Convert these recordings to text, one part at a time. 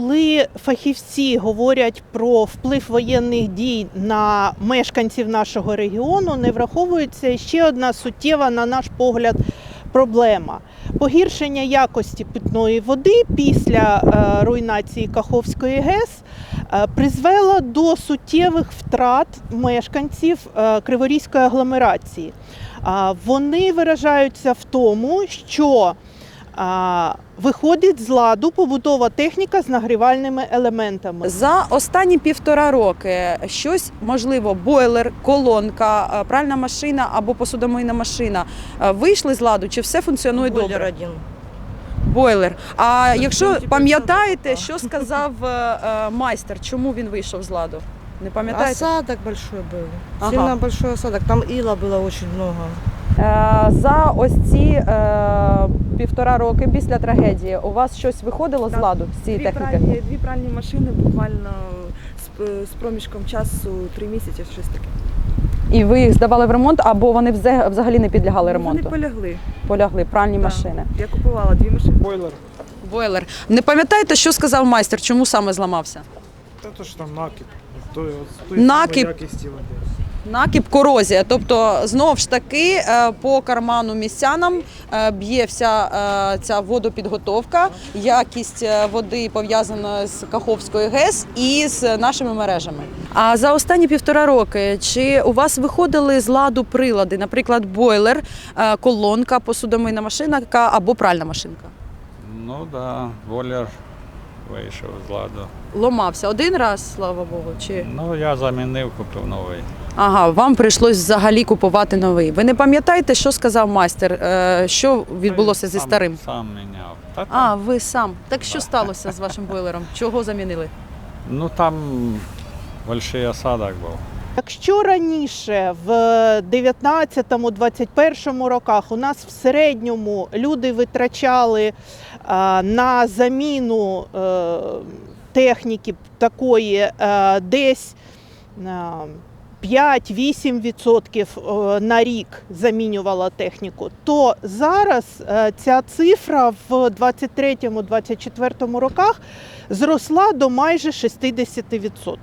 Коли фахівці говорять про вплив воєнних дій на мешканців нашого регіону, не враховується ще одна суттєва, на наш погляд, проблема. Погіршення якості питної води після е, руйнації Каховської ГЕС е, призвело до суттєвих втрат мешканців е, Криворізької агломерації. Вони виражаються в тому, що виходить з ладу побутова техніка з нагрівальними елементами. За останні півтора роки щось можливо, бойлер, колонка, е, пральна машина або посудомийна машина е, вийшли з ладу, чи все функціонує Бойлер добре? один. Бойлер. А якщо пам'ятаєте, що сказав е, майстер, чому він вийшов з ладу? Не пам'ятаєте? Осадок большой был. Ага. Сильно большой осадок. Там ила было очень много. Е, За ось ці півтора роки після трагедії у вас щось виходило з Так. ладу з цієї Дві техніки? пральні, дві пральні машини буквально з, з проміжком часу три місяці, щось таке. І ви їх здавали в ремонт, або вони взе- взагалі не підлягали ремонту? Вони полягли. Полягли пральні Так. машини. Я купувала дві машини. Бойлер. Бойлер. Не пам'ятаєте, що сказав майстер? Чому саме зламався? Та то ж там накип. Той, от, той Накип. якісті води. Накіп корозія. Тобто, знов ж таки, е, по карману містянам е, б'є вся е, ця водопідготовка, якість води пов'язана з Каховською ГЕС і з нашими мережами. А за останні півтора роки чи у вас виходили з ладу прилади, наприклад, бойлер, колонка, посудомийна машинка або пральна машинка? Ну так, да, бойлер вийшов з ладу. Ломався один раз, слава Богу, чи Ну, я замінив, купив новий. Ага, вам прийшлось взагалі купувати новий. Ви не пам'ятаєте, що сказав майстер? Е, Що відбулося зі Сам- старим? Сам міняв. Та А, ви сам. Так що сталося з вашим бойлером? Чого замінили? ну там великий осадок був. Якщо раніше в 19-21 роках у нас в середньому люди витрачали а, на заміну е, техніки такої е, десь е, 5-8% е, на рік замінювала техніку, то зараз е, ця цифра в 23-24 роках зросла до майже 60%.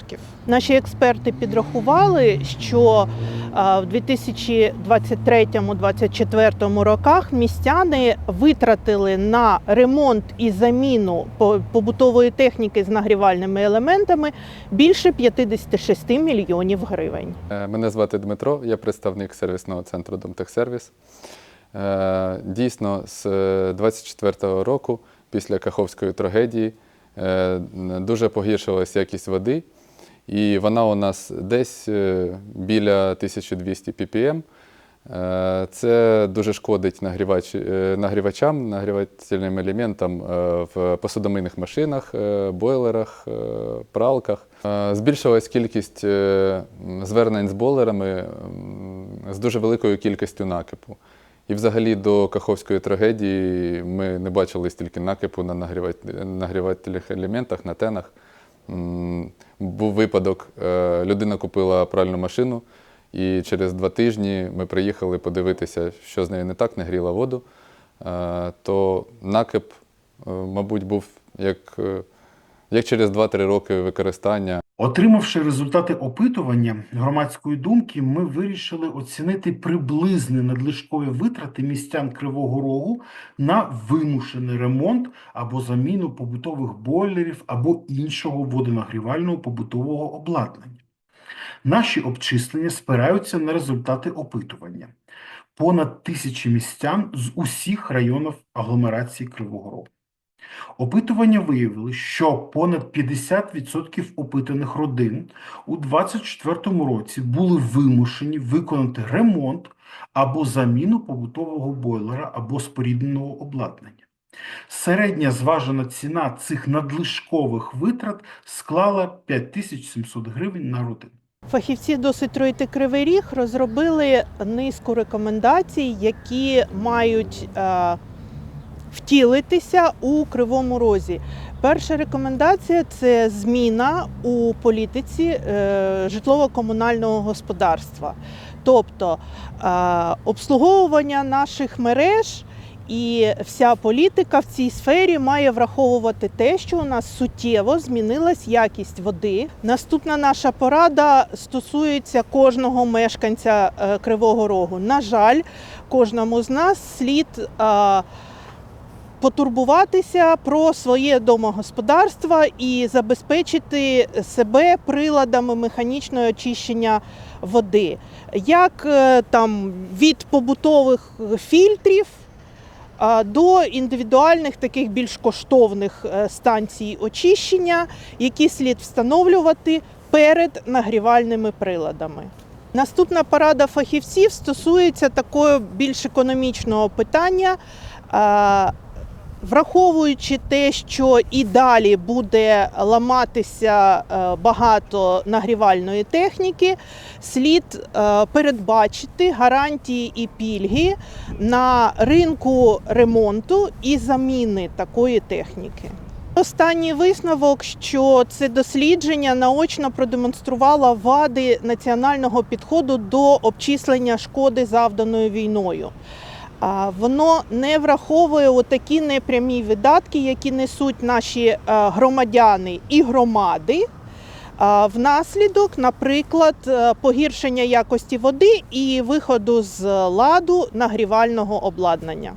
Наші експерти підрахували, що в 2023-2024 роках містяни витратили на ремонт і заміну по- побутової техніки з нагрівальними елементами більше 56 мільйонів гривень. Е, Мене звати Дмитро, я представник сервісного центру Домтехсервіс. Е, Дійсно, з 24-го року, після Каховської трагедії, е, дуже погіршилась якість води, і вона у нас десь е, біля 1200 ppm. Е, Це дуже шкодить нагрівач, е, нагрівачам, нагрівательним елементам в посудомийних машинах, бойлерах, пралках. Збільшилась кількість звернень з бойлерами з дуже великою кількістю накипу. І взагалі до Каховської трагедії ми не бачили стільки накипу на нагріватель- нагрівательних елементах, на тенах. Був випадок, е, людина купила пральну машину, і через два тижні ми приїхали подивитися, що з нею не так, не гріла воду. Е, То накип, е, мабуть, був як, як через 2-3 роки використання. Отримавши результати опитування громадської думки, ми вирішили оцінити приблизні надлишкові витрати містян Кривого Рогу на вимушений ремонт або заміну побутових бойлерів або іншого водонагрівального побутового обладнання. Наші обчислення спираються на результати опитування. Понад тисячі містян з усіх районів агломерації Кривого Рогу. Опитування виявили, що понад 50% опитаних родин у 2024 році були вимушені виконати ремонт або заміну побутового бойлера або спорідненого обладнання. Середня зважена ціна цих надлишкових витрат склала 5700 гривень на родину. Фахівці досить ройти Кривий Ріг розробили низку рекомендацій, які мають е, втілитися у Кривому Розі. Перша рекомендація це зміна у політиці е, житлово-комунального господарства, тобто е, обслуговування наших мереж і вся політика в цій сфері має враховувати те, що у нас суттєво змінилась якість води. Наступна наша порада стосується кожного мешканця е, Кривого Рогу. На жаль, кожному з нас слід. Потурбуватися про своє домогосподарство і забезпечити себе приладами механічного очищення води, як е, там від побутових фільтрів до індивідуальних таких більш коштовних е, станцій очищення, які слід встановлювати перед нагрівальними приладами. Наступна порада фахівців стосується такого більш економічного питання. Враховуючи те, що і далі буде ламатися е, багато нагрівальної техніки, слід е, передбачити гарантії і пільги на ринку ремонту і заміни такої техніки. Останній висновок, що це дослідження наочно продемонструвало вади національного підходу до обчислення шкоди завданої війною. Воно не враховує такі непрямі видатки, які несуть наші е, громадяни і громади. Внаслідок, наприклад, е, погіршення якості води і виходу з ладу нагрівального обладнання.